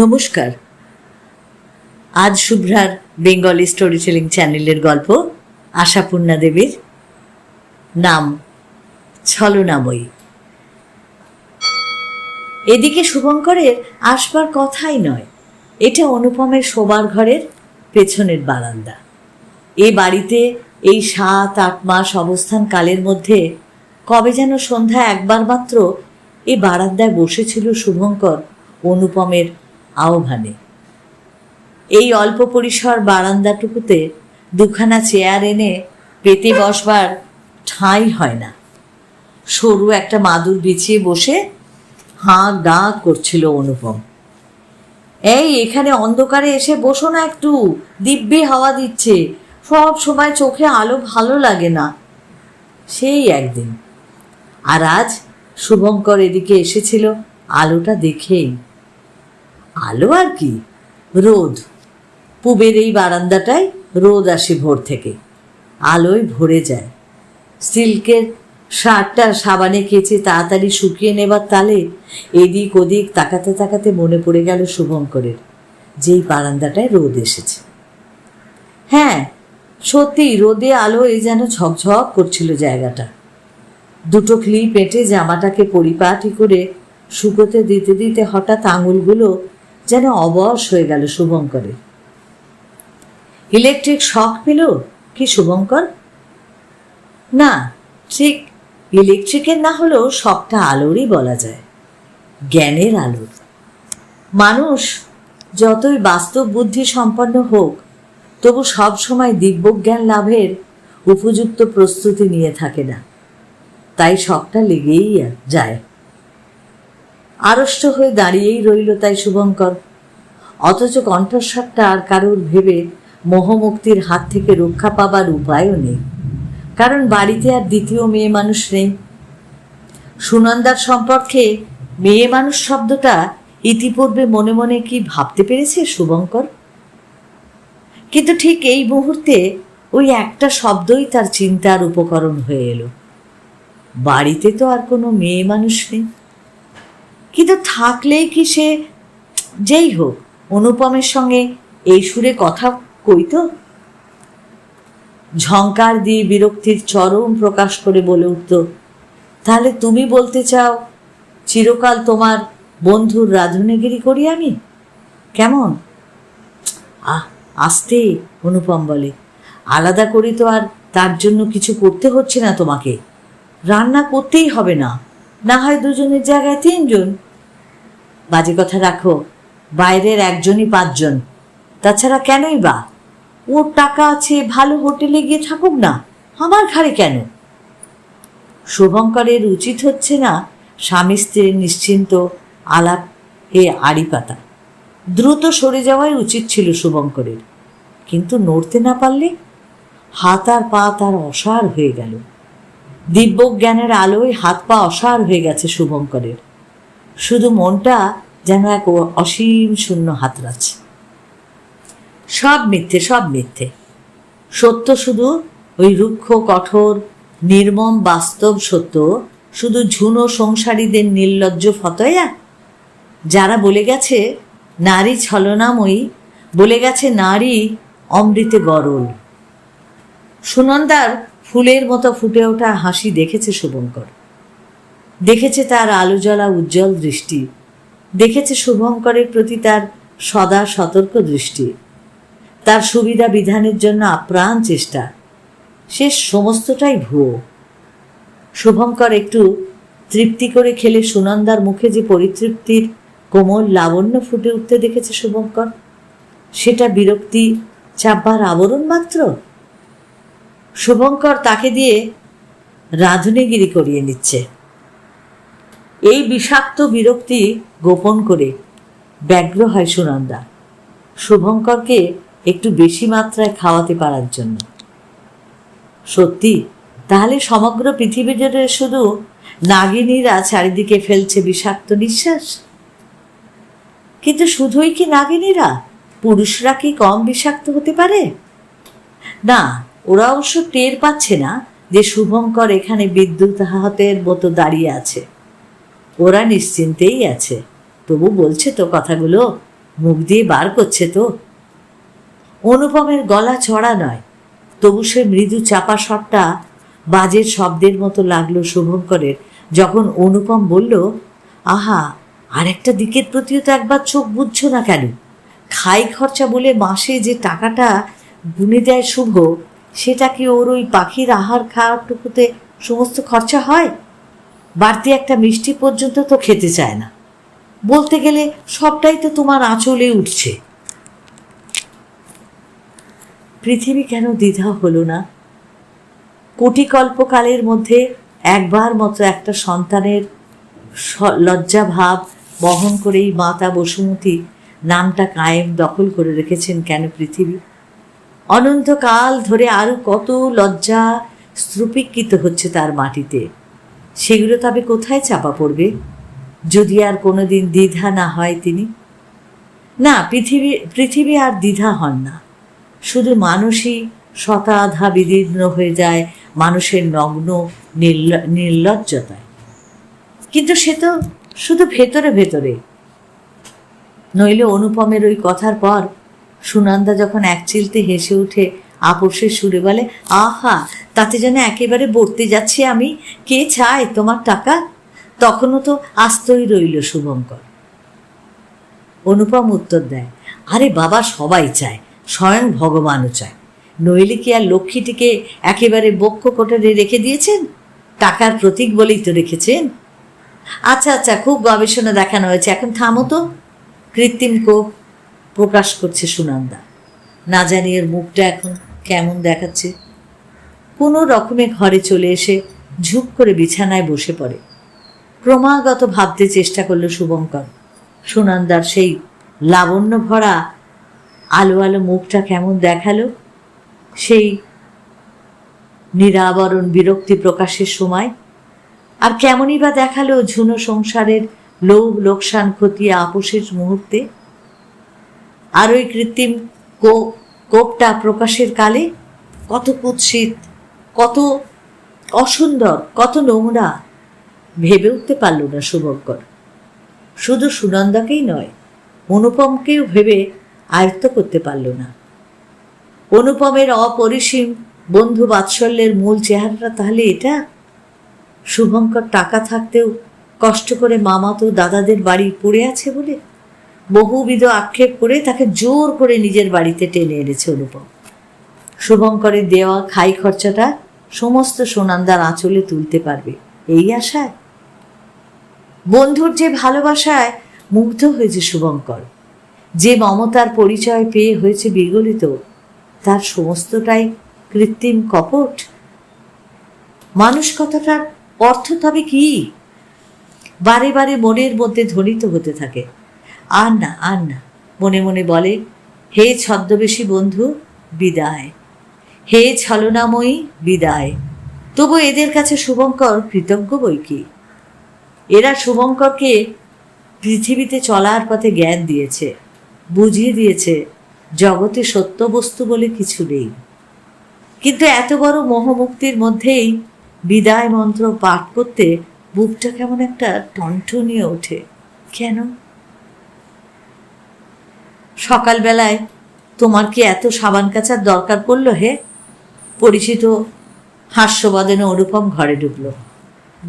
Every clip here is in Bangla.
নমস্কার। আজ শুভ্রার বেঙ্গলি স্টোরি টেলিং চ্যানেলের গল্প আশাপূর্ণা দেবীর নাম ছলনাময়ী। এদিকে শুভঙ্করের আসবার কথাই নয়, এটা অনুপমের শোবার ঘরের পেছনের বারান্দা। এ বাড়িতে এই সাত, আট মাস অবস্থান কালের মধ্যে কবে যেন সন্ধ্যা একবার মাত্র এ বারান্দায় বসেছিল শুভঙ্কর, অনুপমের আহ্বানে। এই অল্প পরিসর বারান্দাটুকুতে দুখানা চেয়ার এনে পেতে বসবার ঠাঁই হয় না। সরু একটা মাদুর বিছিয়ে বসে হাঁ গা করছিল অনুপম। এই, এখানে অন্ধকারে এসে বসো না একটু, দিব্যি হাওয়া দিচ্ছে, সব সময় চোখে আলো ভালো লাগে না। সেই একদিন। আর আজ শুভঙ্কর এদিকে এসেছিল আলোটা দেখেই। আলো আর কি? রোদ। পুবের এই বারান্দাটায় রোদ আসে ভোর থেকে। আলোয় ভরে যায়। সিল্কের শার্টটা সাবানে কেচে তাড়াতাড়ি শুকিয়ে নেবার তালে এদিক ওদিক তাকাতে তাকাতে মনে পড়ে গেল শুভঙ্করের, যেই বারান্দাটায় রোদ এসেছে। হ্যাঁ সত্যি রোদে আলোয় যেন ঝকঝক করছিল জায়গাটা। দুটো ক্লিপ এঁটে জামাটাকে পরিপাটি করে শুকোতে দিতে দিতে হঠাৎ আঙুলগুলো যেন অবশ হয়ে গেল শুভঙ্করের। ইলেকট্রিক শক পেল কি শুভঙ্কর? না, ঠিক ইলেকট্রিকের না হলেও শকটা আলোরই বলা যায়, জ্ঞানের আলোর মানুষ যতই বাস্তব বুদ্ধি সম্পন্ন হোক, তবু সব সময় দিব্যজ্ঞান লাভের উপযুক্ত প্রস্তুতি নিয়ে থাকে না। তাই শখটা লেগেই যায়। আড়ষ্ট হয়ে দাঁড়িয়েই রইল তাই শুভঙ্কর। অথচ কণ্ঠস্বরটা আর কারোর ভেবে মোহমুক্তির হাত থেকে রক্ষা পাবার উপায়ও নেই। কারণ বাড়িতে আর দ্বিতীয় মেয়ে মানুষ নেই। সুনন্দার সম্পর্কে মেয়ে মানুষ শব্দটা ইতিপূর্বে মনে মনে কি ভাবতে পেরেছে শুভঙ্কর? কিন্তু ঠিক এই মুহূর্তে ওই একটা শব্দই তার চিন্তার উপকরণ হয়ে এলো। বাড়িতে তো আর কোনো মেয়ে মানুষ নেই। কিন্তু থাকলেই কি সে যেই হোক, অনুপমের সঙ্গে এই সুরে কথা কইত ঝঙ্কার দিয়ে বিরক্তির চরম প্রকাশ করে বলে উঠত, তাহলে তুমি বলতে চাও, চিরকাল তোমার বন্ধুর রাধুনেগিরি করি আমি? কেমন? আহ, আসতে, অনুপম বলে, আলাদা করে তো আর তার জন্য কিছু করতে হচ্ছে না তোমাকে। রান্না করতেই হবে না না হয় দুজনের জায়গায় তিনজন বাজে কথা রাখো, বাইরের একজনই পাঁচজন। তাছাড়া কেনই বা? ওর টাকা আছে, ভালো হোটেলে গিয়ে থাকুক না, আমার ঘাড়ে কেন? শুভঙ্করের উচিত হচ্ছে না স্বামী স্ত্রীর নিশ্চিন্ত আলাপ এ আড়ি পাতা। দ্রুত সরে যাওয়াই উচিত ছিল শুভঙ্করের। কিন্তু নড়তে না পারলে হাত আর পা তার অসার হয়ে গেল। দিব্যজ্ঞানের আলোয় হাত পা অসার হয়ে গেছে শুভঙ্করের। শুধু মনটা যেন এক অসীম শূন্য হাতরাচ সব মিথ্যে সব মিথ্যে। সত্য শুধু ওই রুক্ষ, কঠোর, নির্মম, বাস্তব সত্য, শুধু ঝুনো সংসারীদের নির্লজ্জ ফতয়া? যারা বলে গেছে, নারী ছলনাময়ী বলে গেছে, নারী অমৃতে গরল সুনন্দার ফুলের মতো ফুটে ওঠা হাসি দেখেছে শুভঙ্কর দেখেছে তার আলো জ্বলা উজ্জ্বল দৃষ্টি। দেখেছে শুভঙ্করের প্রতি তার সদা সতর্ক দৃষ্টি। তার সুবিধা বিধানের জন্য আপ্রাণ চেষ্টা। সে সমস্তটাই ভুয়ো। শুভঙ্কর একটু তৃপ্তি করে খেলে সুনন্দার মুখে যে পরিতৃপ্তির কোমল লাবণ্য ফুটে উঠতে দেখেছে শুভঙ্কর, সেটা বিরক্তি চাপবার আবরণ মাত্র? শুভঙ্কর তাকে দিয়ে রাঁধুনিগিরি করিয়ে নিচ্ছে। এই বিষাক্ত বিরক্তি গোপন করে ব্যগ্র হয় সুনন্দা। শুভঙ্করকে একটু বেশি মাত্রায় খাওয়াতে পারার জন্য। সত্যি, তাহলে সমগ্র পৃথিবী জুড়ে শুধু নাগিনীরা চারিদিকে ফেলছে বিষাক্ত নিঃশ্বাস? কিন্তু শুধুই কি নাগিনীরা? পুরুষরা কি কম বিষাক্ত হতে পারে? না, ওরা অবশ্য টের পাচ্ছে না যে শুভঙ্কর এখানে বিদ্যুৎ হাতের মতো দাঁড়িয়ে আছে। ওরা নিশ্চিন্তেই আছে। তবু বলছে তো কথাগুলো, মুখ দিয়ে বার করছে তো। অনুপমের গলা ছড়া নয়, তবু সে মৃদু চাপা স্বরটা বাজের শব্দের মতো লাগল শুভঙ্করের। যখন অনুপম বলল, আহা আর একটা দিকের প্রতিও তো একবার চোখ বুঝছ না কেন? খাই খরচা বলে মাসে যে টাকাটা গুনে দেয় শুভ, সেটা কি ওর ওই পাখির আহার খাওয়াটুকুতে সমস্ত খরচা হয়? বাড়তি একটা মিষ্টি পর্যন্ত তো খেতে চায় না। বলতে গেলে সবটাই তো তোমার আঁচলে উঠছে। পৃথিবী কেন দ্বিধা হলো না? কোটি কল্পকালের মধ্যে একবার মতো একটা সন্তানের স- লজ্জা ভাব বহন করেই মাতা বসুমতী নামটা কায়েম দখল করে রেখেছেন কেন পৃথিবী? অনন্তকাল ধরে আরও কত লজ্জা স্ত্রুপিকৃত হচ্ছে তার মাটিতে। সেগুলো তবে কোথায় চাপা পড়বে? যদি আর কোনোদিন দ্বিধা না হয় তিনি? না, পৃথিবী পৃথিবী আর দ্বিধা হন না। শুধু মানুষই শতাধা বিদীর্ণ হয়ে যায় মানুষের নগ্ন, নির্ল- নির্লজ্জতায়। কিন্তু সে তো শুধু ভেতরে ভেতরে। নইলে অনুপমের ওই কথার পর সুনন্দা যখন একচিলতে হেসে উঠে আপোষের সুরে বলে, আহা তাতে যেন একেবারে বর্তে যাচ্ছি আমি। কে চায় তোমার টাকা? তখনও তো আস্তই রইল শুভঙ্কর। অনুপম উত্তর দেয়, আরে বাবা, সবাই চায়, স্বয়ং ভগবানও চায়। নইলে কি আর লক্ষ্মীটিকে একেবারে বক্ষ কোটারে রেখে দিয়েছেন? টাকার প্রতীক বলেই তো রেখেছেন? আচ্ছা আচ্ছা খুব গবেষণা দেখানো হয়েছে, এখন থামো তো। কৃত্রিম কোপ প্রকাশ করছে সুনন্দা। না জানি এর মুখটা এখন কেমন দেখাচ্ছে। কোনো রকমে ঘরে চলে এসে ঝুঁক করে বিছানায় বসে পড়ে। ক্রমাগত ভাবতে চেষ্টা করল শুভঙ্কর। সুনন্দার সেই লাবণ্য ভরা আলো আলো মুখটা কেমন দেখাল? সেই নিরাবরণ বিরক্তি প্রকাশের সময়? আর কেমনই বা দেখাল ঝুনো সংসারের লোভ লোকসান খতিয়ে আপোষের মুহূর্তে? আর ওই কৃত্রিম কোপটা প্রকাশের কালে কত কুৎসিত কত অসুন্দর, কত নোংরা। ভেবে উঠতে পারল না শুভঙ্কর শুধু সুনন্দাকেই নয়, অনুপমকেও ভেবে আয়ত্ত করতে পারল না। অনুপমের অপরিসীম বন্ধু বাৎসল্যের মূল চেহারাটা তাহলে এটা? শুভঙ্কর টাকা থাকতেও কষ্ট করে মামাতো দাদাদের বাড়ি পড়ে আছে বলে? বহুবিধ আক্ষেপ করে তাকে জোর করে নিজের বাড়িতে টেনে এনেছে অনুপম। শুভঙ্করের দেওয়া খাই খরচাটা সমস্ত সোনান্দার আঁচলে তুলতে পারবে। এই আশায়? বন্ধুর যে ভালোবাসায় মুগ্ধ হয়েছে শুভঙ্কর। যে মমতার পরিচয় পেয়ে হয়েছে বিগলিত, তার সমস্তটাই কৃত্রিম কপট। মানুষ কথাটার অর্থ তবে কি? বারে বারে মনের মধ্যে ধ্বনিত হতে থাকে। আর না আর না, মনে মনে বলে, হে ছদ্মবেশী বন্ধু, বিদায়। হে ছলনাময়ী, বিদায়। তবু এদের কাছে শুভঙ্কর কৃতজ্ঞ বই কি? এরা শুভঙ্করকে পৃথিবীতে চলার পথে জ্ঞান দিয়েছে, বুঝিয়ে দিয়েছে, জগতে সত্য বস্তু বলে কিছু নেই। কিন্তু এত বড় মোহমুক্তির মধ্যেই বিদায় মন্ত্র পাঠ করতে বুকটা কেমন একটা টনটনিয়ে ওঠে। কেন? সকালবেলায় তোমার কি এত সাবান কাচার দরকার পড়ল হে? পরিচিত হাস্যবদনে অনুপম ঘরে ঢুকলো।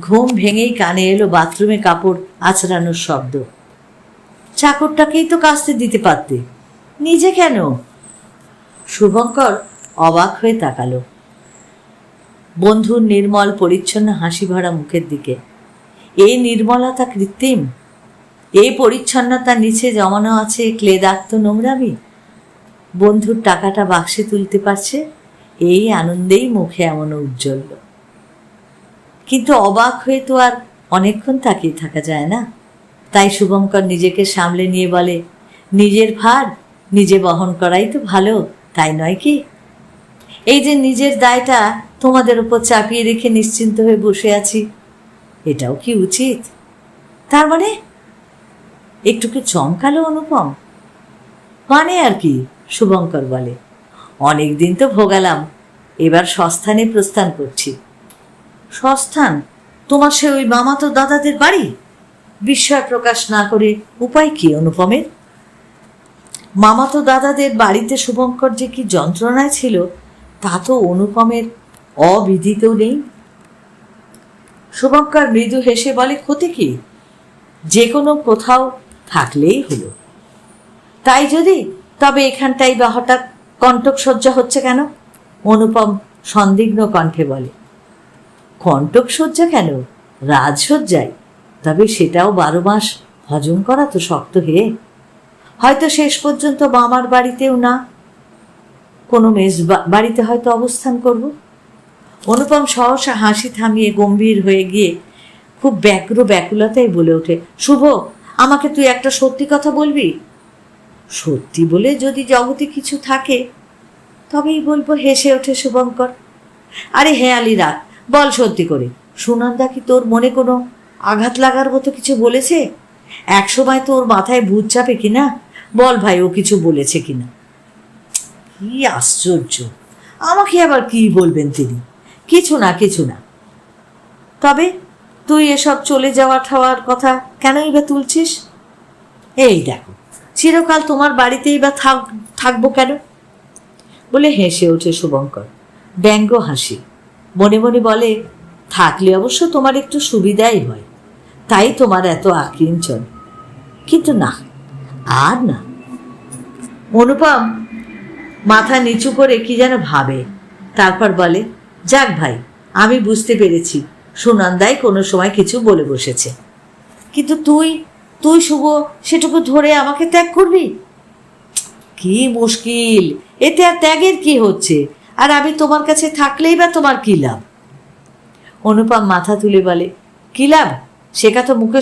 ঘুম ভেঙেই কানে এলো বাথরুমে কাপড় আছড়ানোর শব্দ। চাকরটাকেই তো কাস্তে দিতে পারতে। নিজে কেন? শুভঙ্কর অবাক হয়ে তাকালো। বন্ধুর নির্মল পরিচ্ছন্ন হাসি ভরা মুখের দিকে। এই নির্মলতা কৃত্রিম? এই পরিচ্ছন্নতার নিচে জমানো আছে ক্লেদাক্ত নোংরামি? বন্ধুর টাকাটা বাক্সে তুলতে পারছে? এই আনন্দেই মুখে এমন উজ্জ্বল। কিন্তু অবাক হয়ে তো আর অনেকক্ষণ তাকিয়ে থাকা যায় না। তাই শুভঙ্কর নিজেকে সামলে নিয়ে বলে, নিজের ভার, নিজে বহন করাই তো ভালো, তাই নয় কি? এই যে নিজের দায়টা তোমাদের উপর চাপিয়ে রেখে নিশ্চিন্ত হয়ে বসে আছি, এটাও কি উচিত? তার মানে? একটু কি চমকালো অনুপম? মানে আর কি? শুভঙ্কর বলে। অনেক দিন তো ভোগালাম। এবার সস্থানে প্রস্থান করছি। সস্থান? তোমার সে ওই মামাতো দাদাদের বাড়ি? বিস্ময় প্রকাশ না করে উপায় কি অনুপমের? মামাতো দাদাদের বাড়িতে শুভঙ্কর যে কি যন্ত্রণায় ছিল, তা তো অনুপমের অবিদিতেও নেই। শুভঙ্কর মৃদু হেসে বলে, ক্ষতি কি? যে কোনো কোথাও থাকলেই হলো। তাই যদি, তবে এখানটাই বা হঠাৎ কণ্টক সজ্জা হচ্ছে কেন? অনুপম সন্দিগ্ন কণ্ঠে বলে। কণ্টক সজ্জা কেন? রাজসজ্জায়। তবে সেটাও বারো মাস হজম করা তো শক্ত হে। হয়তো শেষ পর্যন্ত মামার বাড়িতেও না। কোনো মেজ বাড়িতে হয়তো অবস্থান করব। অনুপম সহসা হাসি থামিয়ে গম্ভীর হয়ে গিয়ে খুব ব্যগ্র ব্যাকুলতায় বলে ওঠে, শুভ, আমাকে তুই একটা সত্যি কথা বলবি? সত্যি বলে যদি জগতে কিছু থাকে, তবেই বলব হেসে ওঠে শুভঙ্কর। আরে হেয়ালি রাখ বল সত্যি করে, সুনন্দা কি তোর মনে কোনো আঘাত লাগার মতো কিছু বলেছে? এক সময় তোর মাথায় ভূত চাপে কিনা? বল ভাই, ও কিছু বলেছে কিনা? কি আশ্চর্য! আমাকে আবার কি বলবেন তিনি? কিছু না কিছু না। তবে তুই এসব চলে যাওয়া ঠাওয়ার কথা কেনই বা তুলছিস? এই দেখো চিরকাল তোমার বাড়িতেই বা থাক, থাকব কেন? বলে হেসে ওঠে শুভঙ্কর। ব্যঙ্গ হাসি। মনে মনে বলে, থাকলে অবশ্য তোমার একটু সুবিধাই হয়। তাই তোমার এত আকিঞ্চন। কিন্তু না, আর না। অনুপম মাথা নিচু করে কি যেন ভাবে। তারপর বলে, যাক ভাই, আমি বুঝতে পেরেছি। সুনন্দাই কোনো সময় কিছু বলে বসেছে। কিন্তু তুই তুই শুভ, সেটুকু ধরে আমাকে ত্যাগ করবি? কি মুশকিল। এতে আর ত্যাগের কি হচ্ছে? আর আমি তোমার কাছে থাকলেই বা তোমার কি লাভ? অনুপম মাথা তুলে বলে, কি লাভ? সে কথা মুখে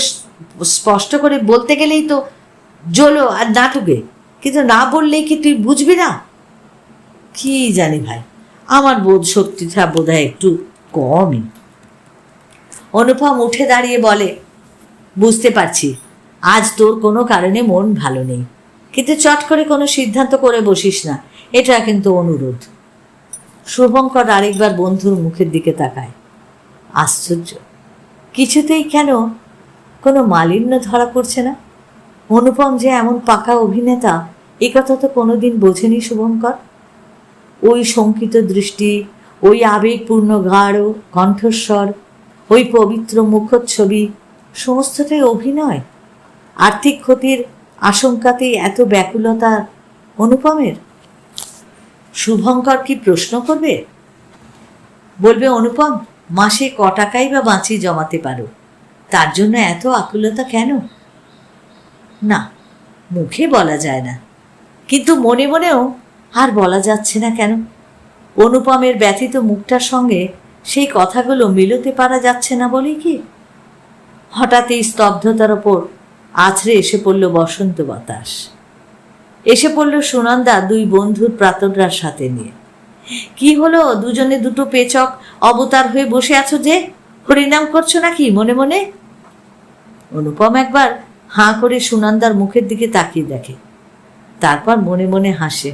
স্পষ্ট করে বলতে গেলেই তো জলো আর নাটুকে কিন্তু না বললেই কি তুই বুঝবি না? কি জানি ভাই, আমার বোধ শক্তিটা বোধ হয় একটু কমই। অনুপম উঠে দাঁড়িয়ে বলে, বুঝতে পারছি। আজ তোর কোনো কারণে মন ভালো নেই। কিন্তু চট করে কোনো সিদ্ধান্ত করে বসিস না। এটা কিন্তু অনুরোধ। শুভঙ্কর আরেকবার বন্ধুর মুখের দিকে তাকায়। আশ্চর্য। কিছুতেই কেন কোনো মালিন্য ধরা পড়ছে না? অনুপম যে এমন পাকা অভিনেতা, এ কথা তো কোনোদিন বোঝেনি শুভঙ্কর। ওই শঙ্কিত দৃষ্টি, ওই আবেগপূর্ণ গাঢ় কণ্ঠস্বর, ওই পবিত্র মুখচ্ছবি, সমস্তটাই অভিনয়। আর্থিক ক্ষতির আশঙ্কাতেই এত ব্যাকুলতা অনুপমের? শুভঙ্কর কি প্রশ্ন করবে? বলবে, অনুপম, মাসে ক টাকাই বা বাঁচিয়ে জমাতে পারো। তার জন্য এত আকুলতা কেন? না, মুখে বলা যায় না। কিন্তু মনে মনেও আর বলা যাচ্ছে না কেন? অনুপমের ব্যথিত মুখটার সঙ্গে সেই কথাগুলো মিলতে পারা যাচ্ছে না বলেই কি? হঠাৎ এই স্তব্ধতার ওপর আছড়ে এসে পড়ল বসন্ত বাতাস। এসে পড়ল সুনন্দা দুই বন্ধুর প্রাতরার সাথে নিয়ে। কি হলো দুজনে দুটো পেচক অবতার হয়ে বসে আছো যে? হরিনাম করছ নাকি মনে মনে? অনুপম একবার হাঁ করে সুনন্দার মুখের দিকে তাকিয়ে দেখে। তারপর মনে মনে হাসে।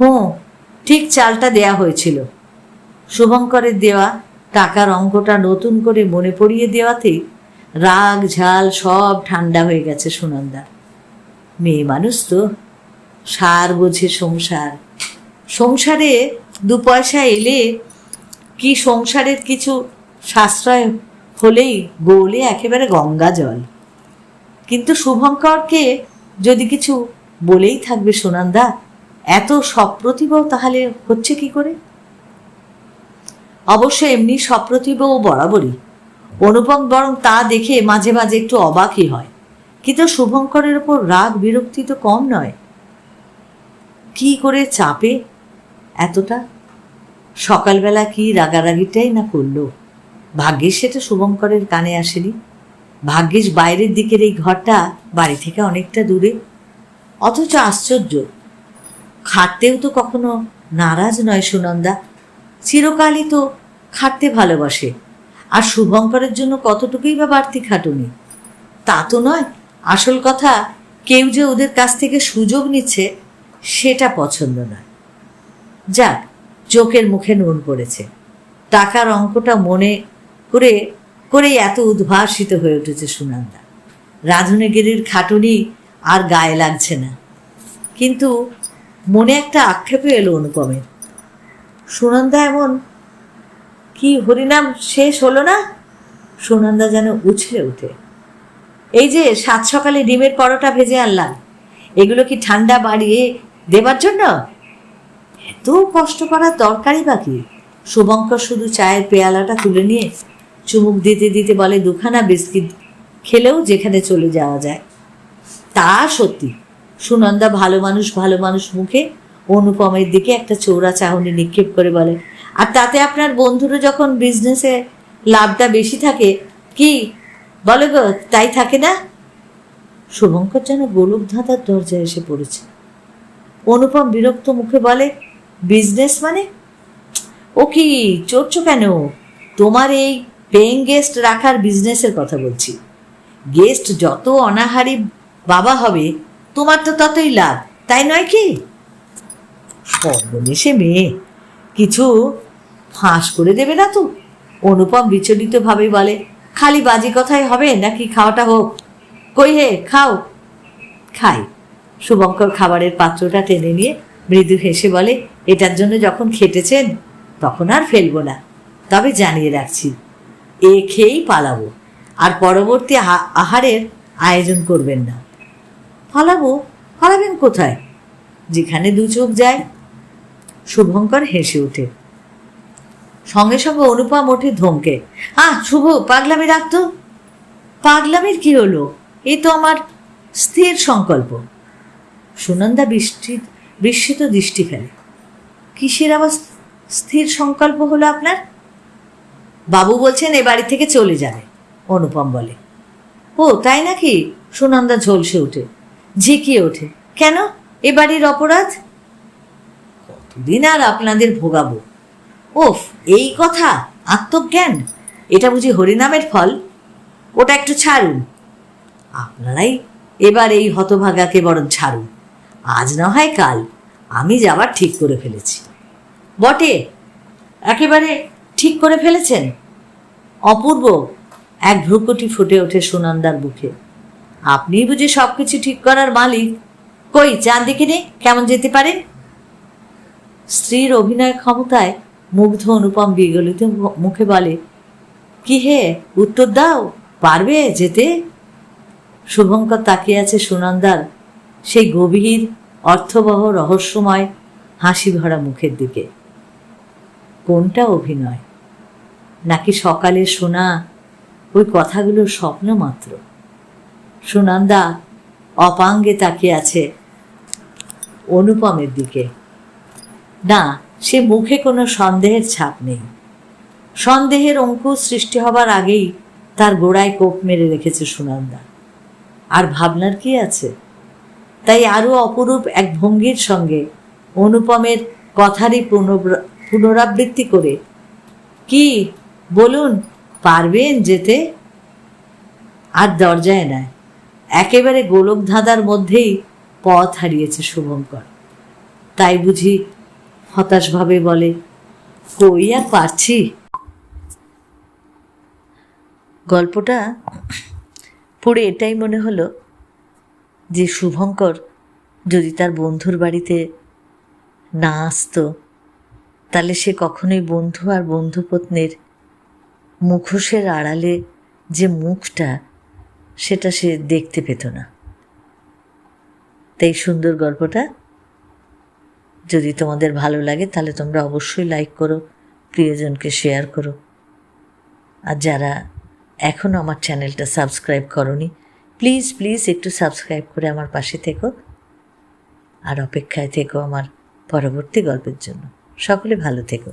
হুঁ, ঠিক চালটা দেয়া হয়েছিল। শুভঙ্করের দেওয়া টাকার অঙ্কটা নতুন করে মনে পড়িয়ে দেওয়াতেই রাগ, ঝাল সব ঠান্ডা হয়ে গেছে সুনন্দা। মেয়ে মানুষ তো, সার বোঝে সংসার। সংসারে দু পয়সা এলে কি সংসারের কিছু সাশ্রয় হলেই গৌলে একেবারে গঙ্গা জল? কিন্তু শুভঙ্করকে যদি কিছু বলেই থাকবে সুনন্দা, এত সপ্রতিভ তাহলে হচ্ছে কি করে? অবশ্য এমনি সপ্রতিভ ও বরাবরই। অনুপম বরং তা দেখে মাঝে মাঝে একটু অবাকই হয়। কিন্তু শুভঙ্করের ওপর রাগ বিরক্তি তো কম নয়। কি করে চাপে এতটা? সকালবেলা কি রাগারাগিটাই না করল? ভাগ্যিস সেটা শুভঙ্করের কানে আসেনি। ভাগ্যিস বাইরের দিকের এই ঘরটা বাড়ি থেকে অনেকটা দূরে। অথচ আশ্চর্য। খাটতেও তো কখনো নারাজ নয় সুনন্দা। চিরকালই তো খাটতে ভালোবাসে। আর শুভঙ্করের জন্য কতটুকুই বা বাড়তি খাটুনি? তা তো নয়। আসল কথা, কেউ যে ওদের কাছ থেকে সুযোগ নিচ্ছে, সেটা পছন্দ নয়। যাক, চোখের মুখে নুন পড়েছে। টাকার অঙ্কটা মনে করে, করেই এত উদ্ভাসিত হয়ে উঠেছে সুনন্দা। রাধুনিগিরির খাটুনি আর গায়ে লাগছে না। কিন্তু মনে একটা আক্ষেপে এলো অনুপমের। সুনন্দা এমন কি হরিনাম শেষ হলো না? সুনন্দা যেন উছলে উঠে। এই যে সাত সকালে ডিমের পরোটা ভেজে আনলাম, এগুলো কি ঠান্ডা বাড়িয়ে দেবার জন্য? এত কষ্ট করার দরকারই বাকি শুভঙ্কর শুধু চায়ের পেয়ালাটা তুলে নিয়ে চুমুক দিতে দিতে বলে, দুখানা বিস্কিট খেলেও যেখানে চলে যাওয়া যায়। তা সত্যি। সুনন্দা ভালো মানুষ ভালো মানুষ মুখে, অনুপমের দিকে একটা চৌড়া চাহনি নিক্ষেপ করে বলে আর তাতে আপনার বন্ধুরও যখন বিজনেসে লাভটা বেশি থাকে, কি? বলে গো, তাই থাকে না? শুভঙ্কর যেন গোলক ধাঁধার দরজায় এসে পড়েছে। অনুপম বিরক্ত মুখে বলে বিজনেস মানে? ও কি, চড়ছো কেন? তোমার এই পেইং গেস্ট রাখার বিজনেসের কথা বলছি। গেস্ট যত অনাহারি বাবা হবে, তোমার তো ততই লাভ, তাই নয় কি? সর্বনেশে মেয়ে। কিছু ফাঁস করে দেবে না তো? অনুপম বিচলিতভাবে বলে, খালি বাজি কথাই হবে নাকি খাওয়াটা হোক? কই হে, খাও। খাই। শুভঙ্কর খাবারের পাত্রটা টেনে নিয়ে মৃদু হেসে বলে, এটার জন্য যখন খেটেছেন, তখন আর ফেলব না। তবে জানিয়ে রাখছি, এ খেয়েই পালাবো। আর পরবর্তী আহারের আয়োজন করবেন না। পালাবো? পালাবেন কোথায়? যেখানে দু চোখ যায় শুভঙ্কর হেসে ওঠে। সঙ্গে সঙ্গে অনুপম ওঠে ধমকে, আহ, শুভ পাগলামি রাখতো পাগলামির কি হলো? এ তো আমার স্থির সংকল্প। সুনন্দা বৃষ্টি, বিস্মিত দৃষ্টি ফেলে। কিসের আবার স্থির সংকল্প হলো আপনার? বাবু বলছেন এ বাড়ি থেকে চলে যাবে, অনুপম বলে। ও, তাই নাকি? সুনন্দা ঝলসে ওঠে। ঝিকিয়ে ওঠে। কেন? এ বাড়ির অপরাধ? কতদিন আর আপনাদের ভোগাবো। ওফ, এই কথা? আত্মজ্ঞান? এটা বুঝি হরিনামের ফল? ওটা একটু ছাড়ুন। আপনারাই এবার এই হতভাগাকে বরং ছাড়ুন। আজ না হয় কাল। আমি যাবার ঠিক করে ফেলেছি। বটে, একেবারে ঠিক করে ফেলেছেন? অপূর্ব, এক ভ্রুকুটি ফুটে ওঠে সুনন্দার বুকে। আপনি বুঝি সব কিছু ঠিক করার মালিক। কই চান দেখিনি কেমন যেতে পারে? স্ত্রীর অভিনয় ক্ষমতায় মুগ্ধ অনুপম বিগলিত মুখে বলে, কি হে, উত্তর দাও, পারবে যেতে? শুভঙ্কর তাকিয়ে আছে সুনন্দার সেই গভীর, অর্থবহ, রহস্যময় হাসি ভরা মুখের দিকে। কোনটা অভিনয়? নাকি সকালে শোনা ওই কথাগুলো স্বপ্ন মাত্র? সুনন্দা অপাঙ্গে তাকিয়ে আছে অনুপমের দিকে। না, সে মুখে কোনো সন্দেহের ছাপ নেই। সন্দেহের অঙ্কুর সৃষ্টি হবার আগেই তার গোড়ায় কোপ মেরে রেখেছে সুনন্দা। আর ভাবনার কি আছে? তাই আরও অপরূপ এক ভঙ্গির সঙ্গে অনুপমের কথারই পুনরাবৃত্তি করে, কি, বলুন, পারবেন যেতে? আর দরজায় নেয় একেবারে গোলক ধাঁধার মধ্যেই পথ হারিয়েছে শুভঙ্কর। তাই বুঝি হতাশভাবে বলে, কই আর পারছি? গল্পটা পড়ে এটাই মনে হলো যে শুভঙ্কর যদি তার বন্ধুর বাড়িতে না আসতো, তাহলে সে কখনোই বন্ধু আর বন্ধুপত্নীর মুখোশের আড়ালে যে মুখটা, সেটা সে দেখতে পেত না। তাই সুন্দর গল্পটা যদি তোমাদের ভালো লাগে, তাহলে তোমরা অবশ্যই লাইক করো, প্রিয়জনকে শেয়ার করো। আর যারা এখনও আমার চ্যানেলটা সাবস্ক্রাইব করনি প্লিজ প্লিজ একটু সাবস্ক্রাইব করে আমার পাশে থেকো আর অপেক্ষায় থেকো আমার পরবর্তী গল্পের জন্য। সকলে ভালো থেকো।